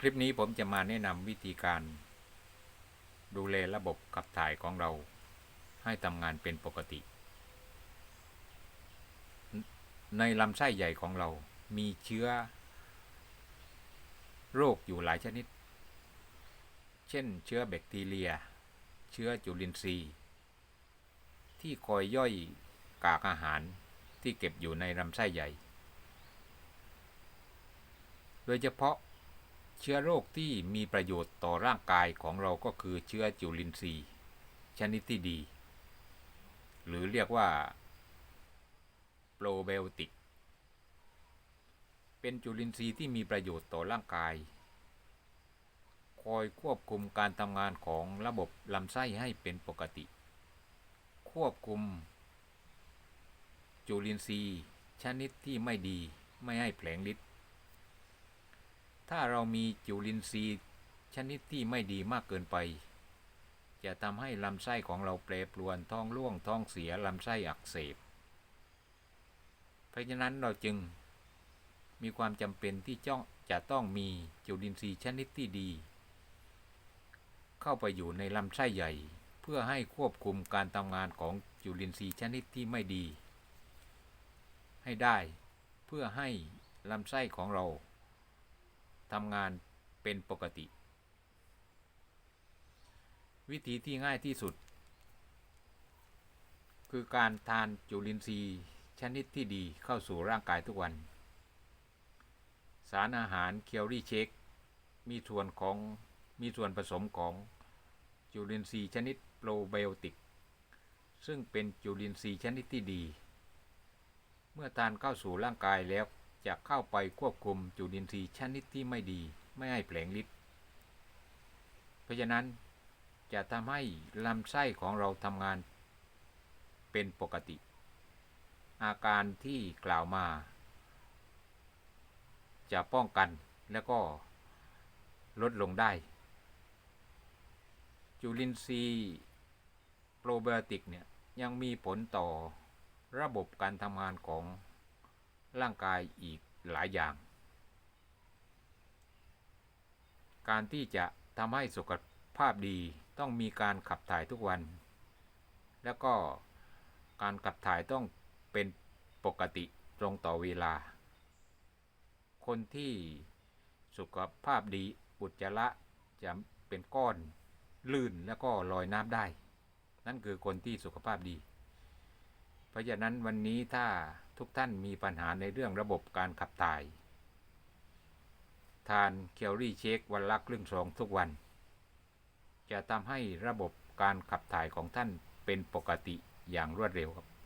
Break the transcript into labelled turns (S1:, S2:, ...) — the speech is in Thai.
S1: คลิปนี้ผมจะมาแนะนำวิธีการ ดูแลระบบขับถ่ายของเรา ให้ทำงานเป็นปกติ ในลำไส้ใหญ่ของเรามีเชื้อ โรคอยู่หลายชนิด เช่น เชื้อแบคทีเรีย เชื้อจุลินทรีย์ ที่คอยย่อยกากอาหารที่เก็บอยู่ในลำไส้ใหญ่ โดยเฉพาะ เชื้อโรคที่มีประโยชน์ต่อร่างกายของเราก็คือเชื้อจุลินทรีย์ ชนิดที่ดี หรือเรียกว่าโปรไบโอติก เป็นจุลินทรีย์ที่มีประโยชน์ต่อร่างกาย คอยควบคุมการทำงานของระบบลำไส้ให้เป็นปกติ ควบคุม จุลินทรีย์ ชนิดที่ไม่ดีไม่ให้แผลงฤทธิ์ ถ้าเรามีจุลินทรีย์ชนิดที่ไม่ดีมากเกินไป จะทำให้ลำไส้ของเราแปรปรวนท้องร่วงท้องเสียลำไส้อักเสบ เพราะฉะนั้นเราจึงมีความจำเป็นที่จ้องจะต้องมีจุลินทรีย์ชนิดที่ดี เข้าไปอยู่ในลำไส้ใหญ่ เพื่อให้ควบคุมการทำงานของจุลินทรีย์ชนิดที่ไม่ดี ให้ได้เพื่อให้ลำไส้ของเรา ทำงานเป็นปกติ วิธีที่ง่ายที่สุด คือการทานจุลินทรีย์ชนิดที่ดีเข้าสู่ร่างกายทุกวัน สารอาหารเคียวรี่เชคมีส่วนของมีส่วนผสมของจุลินทรีย์ชนิดโปรไบโอติก ซึ่งเป็นจุลินทรีย์ชนิดที่ดี เมื่อทานเข้าสู่ร่างกายแล้ว จะเข้าไปควบคุมจุลินทรีย์ชนิดที่ไม่ดีไม่ให้แผลงฤทธิ์เพราะฉะนั้นจะทำให้ลำไส้ของเราทำงานเป็นปกติ อาการที่กล่าวมา จะป้องกันแล้วก็ลดลงได้ จุลินทรีย์โปรไบโอติกเนี่ยยังมีผลต่อระบบการทำงานของ ร่างกายอีกหลายอย่าง การที่จะทำให้สุขภาพดีต้องมีการขับถ่ายทุกวัน แล้วก็การขับถ่ายต้องเป็นปกติตรงต่อเวลา คนที่สุขภาพดีอุจจาระจะเป็นก้อนลื่นแล้วก็ลอยน้ำได้ นั่นคือคนที่สุขภาพดี เพราะฉะนั้นวันนี้ถ้าทุกท่านมีปัญหาในเรื่องระบบการขับถ่าย ทานเคียวรี่เช็ควันละครึ่งสองทุกวัน จะทำให้ระบบการขับถ่ายของท่านเป็นปกติอย่างรวดเร็วครับ